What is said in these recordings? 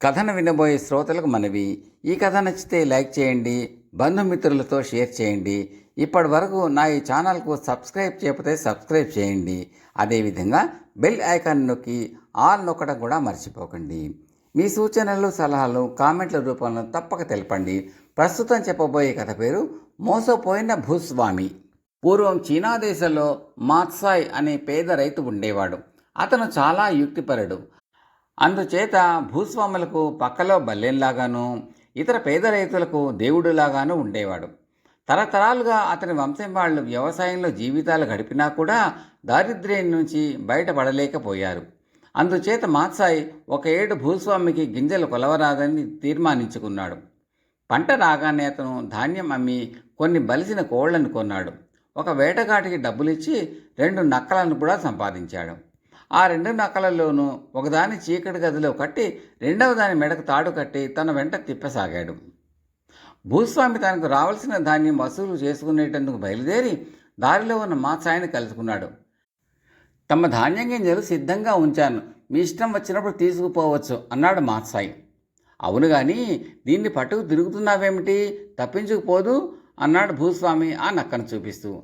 కథను వినబోయే శ్రోతలకు మనవి. ఈ కథ నచ్చితే లైక్ చేయండి బంధుమిత్రులతో షేర్ చేయండి. ఇప్పటి వరకు నా ఈ ఛానల్కు సబ్స్క్రైబ్ చేయకపోతే సబ్స్క్రైబ్ చేయండి. అదేవిధంగా బెల్ ఐకాన్ నొక్కి ఆల్ నొక్కడం కూడా మర్చిపోకండి. మీ సూచనలు సలహాలు కామెంట్ల రూపంలో తప్పక తెలపండి. ప్రస్తుతం చెప్పబోయే కథ పేరు మోసపోయిన భూస్వామి. పూర్వం చీనా దేశంలో మాత్సాయ్ అనే పేద రైతు ఉండేవాడు. అతను చాలా యుక్తిపరుడు. అందుచేత భూస్వాములకు పక్కలో బల్లెంలాగాను ఇతర పేద రైతులకు దేవుడులాగాను ఉండేవాడు. తరతరాలుగా అతని వంశం వాళ్ళు వ్యవసాయంలో జీవితాలు గడిపినా కూడా దారిద్ర్యం నుంచి బయటపడలేకపోయారు. అందుచేత మాత్సాయి ఒక ఏడు భూస్వామికి గింజలు కొలవరాదని తీర్మానించుకున్నాడు. పంట రాగానే అతను ధాన్యం అమ్మి కొన్ని బలిసిన కోళ్ళను కొన్నాడు. ఒక వేటగాటికి డబ్బులిచ్చి రెండు నక్కలను కూడా సంపాదించాడు. ఆ రెండు నక్కలలోనూ ఒకదాని చీకటి గదిలో కట్టి రెండవ దాని మెడకు తాడు కట్టి తన వెంట తిప్పసాగాడు. భూస్వామి తనకు రావాల్సిన ధాన్యం వసూలు చేసుకునేటందుకు బయలుదేరి దారిలో ఉన్న మాత్సాయిని కలుసుకున్నాడు. తమ ధాన్యం గింజలు సిద్ధంగా ఉంచాను. మీ ఇష్టం వచ్చినప్పుడు తీసుకుపోవచ్చు అన్నాడు మాత్సాయి అవును కానీ దీన్ని పట్టుకు తిరుగుతున్నావేమిటి? తప్పించుకుపోదు అన్నాడు భూస్వామి ఆ నక్కను చూపిస్తూ.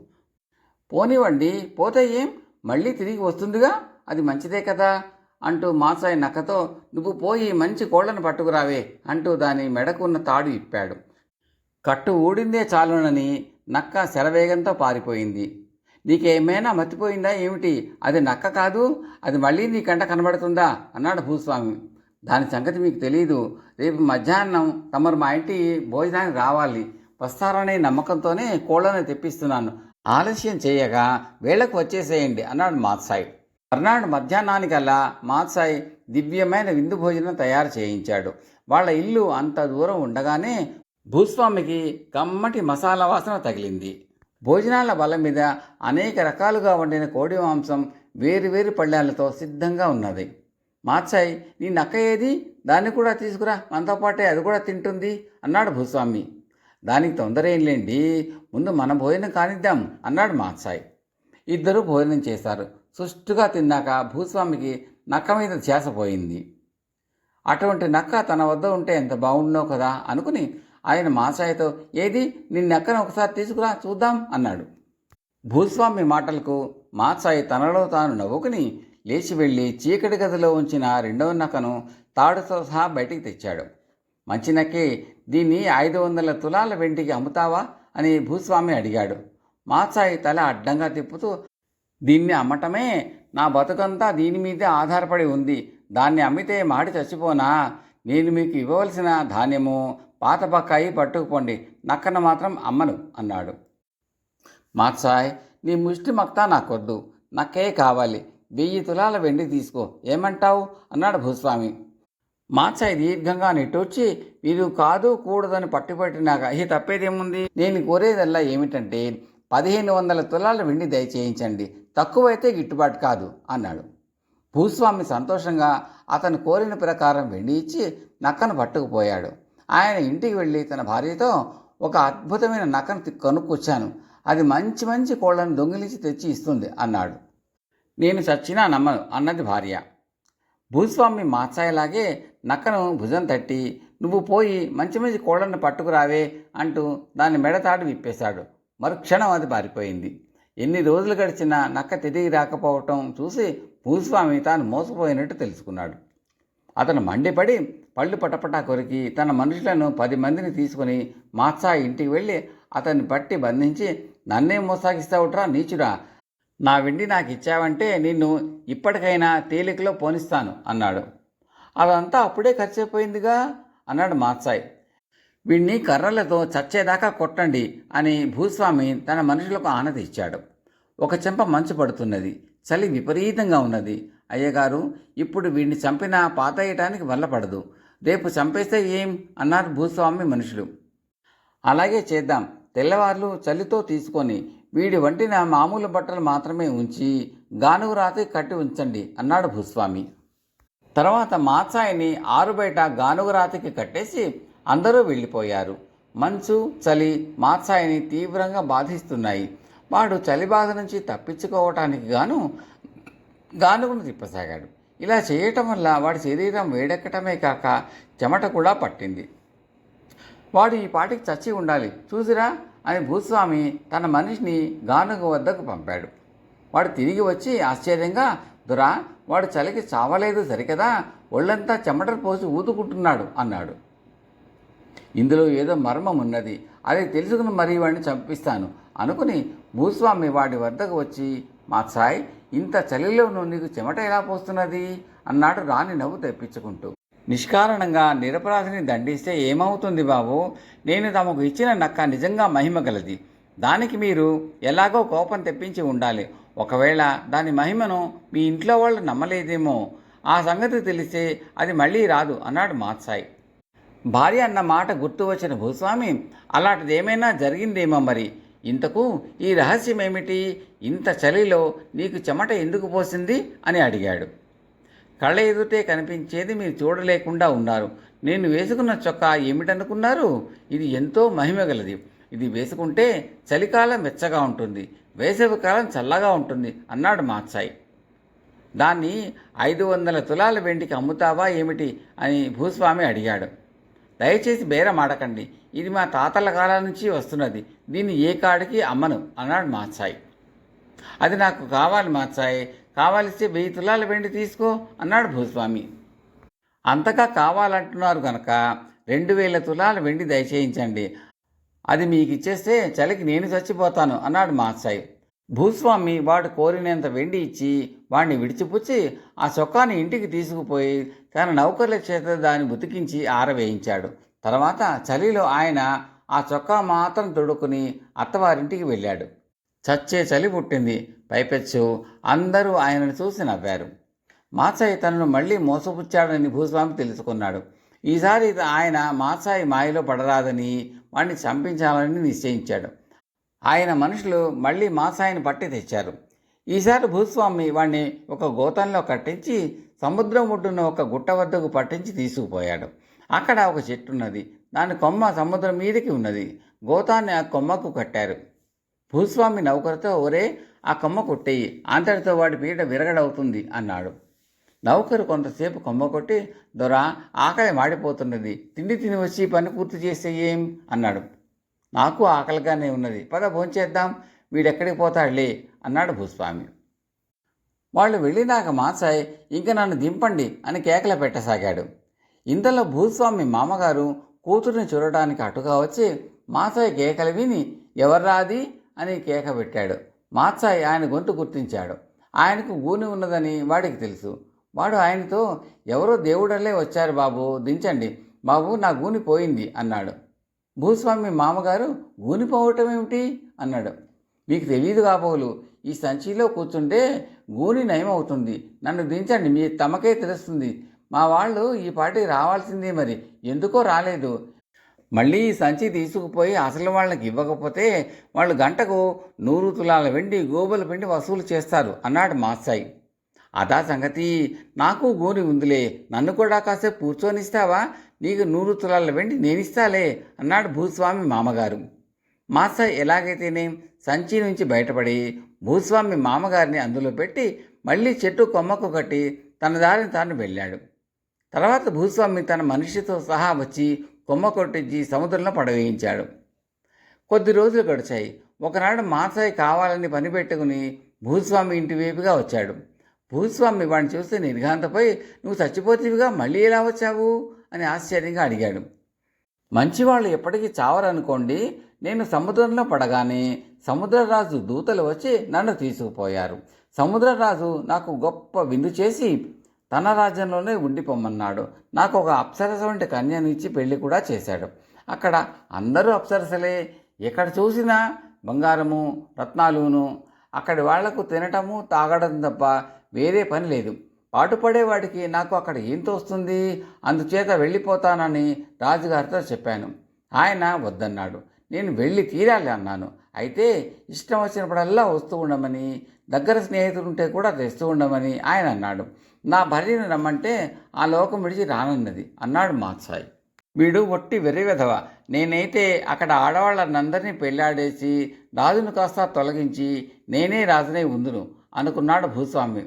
పోనివ్వండి పోతే ఏం మళ్ళీ తిరిగి వస్తుందిగా? అది మంచిదే కదా అంటూ మాసాయి నక్కతో నువ్వు పోయి మంచి కోళ్ళను పట్టుకురావే అంటూ దాని మెడకున్న తాడు ఇప్పాడు. కట్టు ఊడిందే చాలునని నక్క శరవేగంతో పారిపోయింది. నీకేమైనా మర్చిపోయిందా ఏమిటి? అది నక్క కాదు అది మళ్ళీ నీ కంట కనబడుతుందా? అన్నాడు భూస్వామి. దాని సంగతి మీకు తెలియదు రేపు మధ్యాహ్నం తమరు మా ఇంటి భోజనానికి రావాలి. వస్తారనే నమ్మకంతోనే కోళ్ళను తెప్పిస్తున్నాను. ఆలస్యం చేయగా వేళకు వచ్చేసేయండి అన్నాడు మాత్సాయి మర్నాడు మధ్యాహ్నానికల్లా మాత్సాయి దివ్యమైన విందు భోజనం తయారు చేయించాడు. వాళ్ళ ఇల్లు అంత దూరం ఉండగానే భూస్వామికి కమ్మటి మసాలా వాసన తగిలింది. భోజనాల బల మీద అనేక రకాలుగా వండిన కోడి మాంసం వేరువేరు పళ్ళాలతో సిద్ధంగా ఉన్నది. మాత్సాయి నీ నక్క ఏది? దాన్ని కూడా తీసుకురా. మనతో పాటే అది కూడా తింటుంది అన్నాడు భూస్వామి. దానికి తొందర ఏం లేండి. ముందు మన భోజనం కానిద్దాం అన్నాడు మాత్సాయి. ఇద్దరూ భోజనం చేశారు. సుష్టుగా తిన్నాక భూస్వామికి నక్క మీద ధ్యాస పోయింది. అటువంటి నక్క తన వద్ద ఉంటే ఎంత బాగుండో కదా అనుకుని ఆయన మాసాయతో ఏది నీ నక్కను ఒకసారి తీసుకురా చూద్దాం అన్నాడు. భూస్వామి మాటలకు మాసాయి తనలో తాను నవ్వుకుని లేచి వెళ్ళి చీకటి గదిలో ఉంచిన రెండవ నక్కను తాడుతో సహా బయటికి తెచ్చాడు. మంచి నక్కే దీన్ని ఐదు వందల తులాల వెంటికి అమ్ముతావా అని భూస్వామి అడిగాడు. మాసాయి తల అడ్డంగా తిప్పుతూ దీన్ని అమ్మటమే నా బతుకంతా దీని మీదే ఆధారపడి ఉంది. దాన్ని అమ్మితే మాడి చచ్చిపోనా? నేను మీకు ఇవ్వవలసిన ధాన్యము పాత బకాయి పట్టుకుపోండి. నక్కన మాత్రం అమ్మను అన్నాడు. మాత్సాయ్ నీ ముష్టి మక్తా నాకొద్దు. నక్కే కావాలి. వెయ్యి తులాల వెండి తీసుకో. ఏమంటావు? అన్నాడు భూస్వామి. మాత్సాయి దీర్ఘంగా నిట్టూర్చి ఇది కాదు కూడదని పట్టుపట్టినాక ఈ తప్పేదేముంది? నేను కోరేదల్లా ఏమిటంటే పదిహేను వందల తులాల వెండి దయచేయించండి. తక్కువైతే గిట్టుబాటు కాదు అన్నాడు. భూస్వామి సంతోషంగా అతను కోరిన ప్రకారం వెండి ఇచ్చి నక్కను పట్టుకుపోయాడు. ఆయన ఇంటికి వెళ్ళి తన భార్యతో ఒక అద్భుతమైన నక్కను కనుక్కొచ్చాను. అది మంచి మంచి కోళ్ళను దొంగిలించి తెచ్చి ఇస్తుంది అన్నాడు. నేను చచ్చినా నమ్మను అన్నది భార్య. భూస్వామి మాత్సాయలాగే నక్కను భుజం తట్టి నువ్వు పోయి మంచి మంచి కోళ్ళను పట్టుకురావే అంటూ దాని మెడతాడు విప్పేశాడు. మరుక్షణం అది పారిపోయింది. ఎన్ని రోజులు గడిచినా నక్క తిరిగి రాకపోవటం చూసి భూస్వామి తాను మోసపోయినట్టు తెలుసుకున్నాడు. అతను మండిపడి పళ్ళు పటపటా కొరికి తన మనుషులను పది మందిని తీసుకుని మాత్సా ఇంటికి వెళ్ళి అతన్ని పట్టి బంధించి నన్నే మోసాగిస్తావుట్రా నీచుడా? నా వెండి నాకు ఇచ్చావంటే నిన్ను ఇప్పటికైనా తేలికలో పోనిస్తాను అన్నాడు. అదంతా అప్పుడే ఖర్చయిపోయిందిగా? అన్నాడు మాత్సాయి. వీణ్ణి కర్రలతో చచ్చేదాకా కొట్టండి అని భూస్వామి తన మనుషులకు ఆనతి ఇచ్చాడు ఒక చెంప మంచు పడుతున్నది. చలి విపరీతంగా ఉన్నది. అయ్యగారు ఇప్పుడు వీడిని చంపినా పాతయ్యటానికి వల్లపడదు. రేపు చంపేస్తే ఏం? అన్నారు భూస్వామి మనుషులు. అలాగే చేద్దాం. తెల్లవార్లు చలితో తీసుకొని వీడి వంటిన మామూలు బట్టలు మాత్రమే ఉంచి గానుగు రాతి కట్టి ఉంచండి అన్నాడు భూస్వామి. తర్వాత మాత్సాయిని ఆరుబయట గానుగు రాతికి కట్టేసి అందరూ వెళ్ళిపోయారు. మంచు చలి మాత్సాయిని తీవ్రంగా బాధిస్తున్నాయి. వాడు చలి బాధ నుంచి తప్పించుకోవటానికి గాను గానుగును తిప్పసాగాడు. ఇలా చేయటం వల్ల వాడి శరీరం వేడెక్కటమే కాక చెమట కూడా పట్టింది. వాడు ఈ పాటికి చచ్చి ఉండాలి. చూసిరా అని భూస్వామి తన మనిషిని గానుగ వద్దకు పంపాడు. వాడు తిరిగి వచ్చి ఆశ్చర్యంగా దురా వాడు చలికి చావలేదు సరికదా? ఒళ్ళంతా చెమటలు పోసి ఊదుకుంటున్నాడు అన్నాడు. ఇందులో ఏదో మర్మం ఉన్నది. అది తెలుసుకుని మరీ వాడిని చంపిస్తాను. అనుకుని భూస్వామి వాడి వద్దకు వచ్చి మా సాయ్ ఇంత చలిలోనూ నీకు చెమట ఎలా పోస్తున్నది? అన్నాడు రాణి నవ్వు తెప్పించుకుంటూ. నిష్కారణంగా నిరపరాధిని దండిస్తే ఏమవుతుంది బాబు? నేను తమకు ఇచ్చిన నక్క నిజంగా మహిమ గలది. దానికి మీరు ఎలాగో కోపం తెప్పించి ఉండాలి. ఒకవేళ దాని మహిమను మీ ఇంట్లో వాళ్ళు నమ్మలేదేమో? ఆ సంగతి తెలిస్తే అది మళ్ళీ రాదు అన్నాడు మాత్సాయి. భార్య అన్న మాట గుర్తు వచ్చిన భూస్వామి అలాంటిది ఏమైనా జరిగిందేమో మరి? ఇంతకు ఈ రహస్యం ఏమిటి? ఇంత చలిలో నీకు చెమట ఎందుకు పోసింది? అని అడిగాడు. కళ్ళ ఎదుటే కనిపించేది మీరు చూడలేకుండా ఉన్నారు. నేను వేసుకున్న చొక్కా ఏమిటనుకున్నారు? ఇది ఎంతో మహిమగలది ఇది వేసుకుంటే చలికాలం వెచ్చగా ఉంటుంది. వేసవికాలం చల్లగా ఉంటుంది అన్నాడు మాత్సాయి. దాన్ని ఐదు వందల తులాల వెండికి అమ్ముతావా ఏమిటి? అని భూస్వామి అడిగాడు. దయచేసి బేరం ఆడకండి ఇది మా తాతల కాలం నుంచి వస్తున్నది. దీన్ని ఏ కాడికి అమ్మను అన్నాడు మాత్సాయి అది నాకు కావాలి మాత్సాయి కావాలిస్తే వెయ్యి తులాల వెండి తీసుకో అన్నాడు భూస్వామి. అంతగా కావాలంటున్నారు కనుక రెండు వేల తులాల వెండి దయచేయించండి. అది మీకు ఇచ్చేస్తే చలికి నేను చచ్చిపోతాను అన్నాడు మాత్సాయి భూస్వామి వాడు కోరినంత వెండి ఇచ్చి వాణ్ణి విడిచిపుచ్చి ఆ చొక్కాని ఇంటికి తీసుకుపోయి తన నౌకర్ల చేత దాన్ని ఉతికించి ఆరవేయించాడు. తర్వాత చలిలో ఆయన ఆ చొక్కా మాత్రం తొడుక్కుని అత్తవారింటికి వెళ్ళాడు. చచ్చే చలి పుట్టింది. పైపెచ్చు అందరూ ఆయనను చూసి నవ్వారు. మాచాయి తనను మళ్ళీ మోసపుచ్చాడని భూస్వామి తెలుసుకున్నాడు. ఈసారి ఆయన మాచాయి మాయలో పడరాదని వాణ్ణి చంపించాలని నిశ్చయించాడు. ఆయన మనుషులు మళ్ళీ మాసాయిని పట్టి తెచ్చారు. ఈసారి భూస్వామి వాణ్ణి ఒక గోతంలో కట్టించి సముద్రం ఒడ్డున ఒక గుట్ట వద్దకు పట్టించి తీసుకుపోయాడు. అక్కడ ఒక చెట్టు ఉన్నది దాని కొమ్మ సముద్రం మీదకి ఉన్నది. గోతాన్ని ఆ కొమ్మకు కట్టారు. భూస్వామి నౌకరుతో ఒరే ఆ కొమ్మ కొట్టేయి. అంతటితో వాడి పీట విరగడవుతుంది అన్నాడు. నౌకరు కొంతసేపు కొమ్మ కొట్టి దొరా ఆకలి మాడిపోతున్నది. తిండి తిని వచ్చి పని పూర్తి చేస్తే ఏం? అన్నాడు. నాకు ఆకలిగానే ఉన్నది. పద భోంచేద్దాం. వీడెక్కడికి పోతాడులే? అన్నాడు భూస్వామి. వాళ్ళు వెళ్ళినాక మాసాయ్ ఇంక నన్ను దింపండి అని కేకలు పెట్టసాగాడు. ఇంతలో భూస్వామి మామగారు కూతురిని చూడటానికి అటుగా వచ్చి మాసాయ్ కేకలు విని ఎవర్రాది? అని కేక పెట్టాడు. మాత్సాయ్ ఆయన గొంతు గుర్తించాడు. ఆయనకు గూని ఉన్నదని వాడికి తెలుసు. వాడు ఆయనతో ఎవరో దేవుడలే వచ్చారు బాబు దించండి. బాబు నా గూని పోయింది అన్నాడు. భూస్వామి మామగారు గూనిపోవటం ఏమిటి? అన్నాడు. మీకు తెలియదు కాబోలు ఈ సంచిలో కూర్చుంటే గూని నయమవుతుంది. నన్ను దించండి మీ తమకే తెలుస్తుంది. మా వాళ్ళు ఈ పాటికి రావాల్సిందే మరి. ఎందుకో రాలేదు. మళ్ళీ ఈ సంచి తీసుకుపోయి అసలు వాళ్ళకి ఇవ్వకపోతే వాళ్ళు గంటకు నూరు తులాల వెండి గోబుల పిండి వసూలు చేస్తారు అన్నాడు మాస్సాయి. అదా సంగతి. నాకు గోని ఉందిలే. నన్ను కూడా కాసేపు కూర్చొనిస్తావా? నీకు నూరు తులాల వెండి నేనిస్తాలే అన్నాడు భూస్వామి మామగారు. మాసాయి ఎలాగైతేనే సంచి నుంచి బయటపడి భూస్వామి మామగారిని అందులో పెట్టి మళ్ళీ చెట్టు కొమ్మకు కట్టి తన దారిని తాను వెళ్ళాడు. తర్వాత భూస్వామి తన మనిషితో సహా వచ్చి కొమ్మ కొట్టించి సముద్రంలో పడవేయించాడు. కొద్ది రోజులు గడిచాయి. ఒకనాడు మాసాయి కావాలని పని పెట్టుకుని భూస్వామి ఇంటి వైపుగా వచ్చాడు. భూస్వామి వాడిని చూస్తే నిర్ఘాంతపై నువ్వు చచ్చిపోతేవిగా మళ్ళీ ఎలా వచ్చావు? అని ఆశ్చర్యంగా అడిగాడు. మంచివాళ్ళు ఎప్పటికీ చావరనుకోండి నేను సముద్రంలో పడగానే సముద్రరాజు దూతలు వచ్చి నన్ను తీసుకుపోయారు. సముద్రరాజు నాకు గొప్ప విందు చేసి తన రాజ్యంలోనే ఉండిపోమన్నాడు. నాకు ఒక అప్సరస వంటి కన్యను ఇచ్చి పెళ్ళి కూడా చేశాడు. అక్కడ అందరూ అప్సరసలే. ఎక్కడ చూసినా బంగారము రత్నాలును అక్కడి వాళ్ళకు తినటము తాగడం తప్ప వేరే పని లేదు. పాటుపడేవాడికి నాకు అక్కడ ఏం తోస్తుంది? అందుచేత వెళ్ళిపోతానని రాజుగారితో చెప్పాను. ఆయన వద్దన్నాడు. నేను వెళ్ళి తీరాలి అన్నాను. అయితే ఇష్టం వచ్చినప్పుడల్లా వస్తూ ఉండమని దగ్గర స్నేహితులుంటే కూడా తెస్తూ ఉండమని ఆయన అన్నాడు. నా భార్యను రమ్మంటే ఆ లోకం విడిచి రానున్నది అన్నాడు మాత్సాయి. వీడు ఒట్టి వెర్రివెధవ నేనైతే అక్కడ ఆడవాళ్ళనందరినీ పెళ్ళాడేసి రాజును కాస్త తొలగించి నేనే రాజునే ఉందును అనుకున్నాడు భూస్వామి.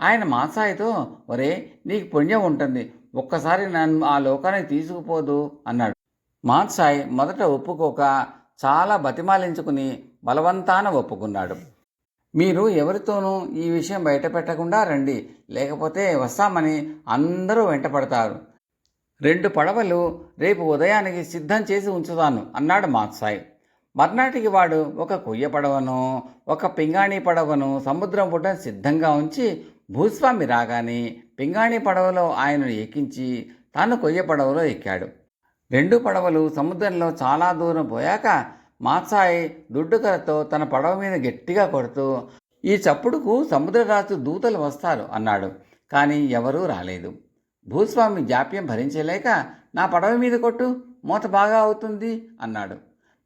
ఆయన మాసాయితో ఒరే నీకు పుణ్యం ఉంటుంది. ఒక్కసారి నన్ను ఆ లోకానికి తీసుకుపోదు అన్నాడు. మాత్సాయి మొదట ఒప్పుకోక చాలా బతిమాలించుకుని బలవంతాన ఒప్పుకున్నాడు. మీరు ఎవరితోనూ ఈ విషయం బయటపెట్టకుండా రండి. లేకపోతే వస్తామని అందరూ వెంటపడతారు. రెండు పడవలు రేపు ఉదయానికి సిద్ధం చేసి ఉంచుతాను అన్నాడు మాత్సాయి మర్నాటికి వాడు ఒక కొయ్య పడవను ఒక పింగాణి పడవను సముద్రం పుట్ట సిద్ధంగా ఉంచి భూస్వామి రాగానే పింగాణి పడవలో ఆయనను ఎక్కించి తాను కొయ్య పడవలో ఎక్కాడు. రెండు పడవలు సముద్రంలో చాలా దూరం పోయాక మాత్సాయి దుడ్డుకరతో తన పడవ మీద గట్టిగా కొడుతూ ఈ చప్పుడుకు సముద్రరాజు దూతలు వస్తారు అన్నాడు. కానీ ఎవరూ రాలేదు. భూస్వామి జాప్యం భరించలేక నా పడవ మీద కొట్టు మూత బాగా అవుతుంది అన్నాడు.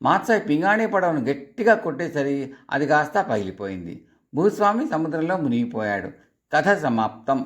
మాత్సాయి పింగాణి పడవను గట్టిగా కొట్టేసరి అది కాస్త పగిలిపోయింది. భూస్వామి సముద్రంలో మునిగిపోయాడు. కథ సమాప్తం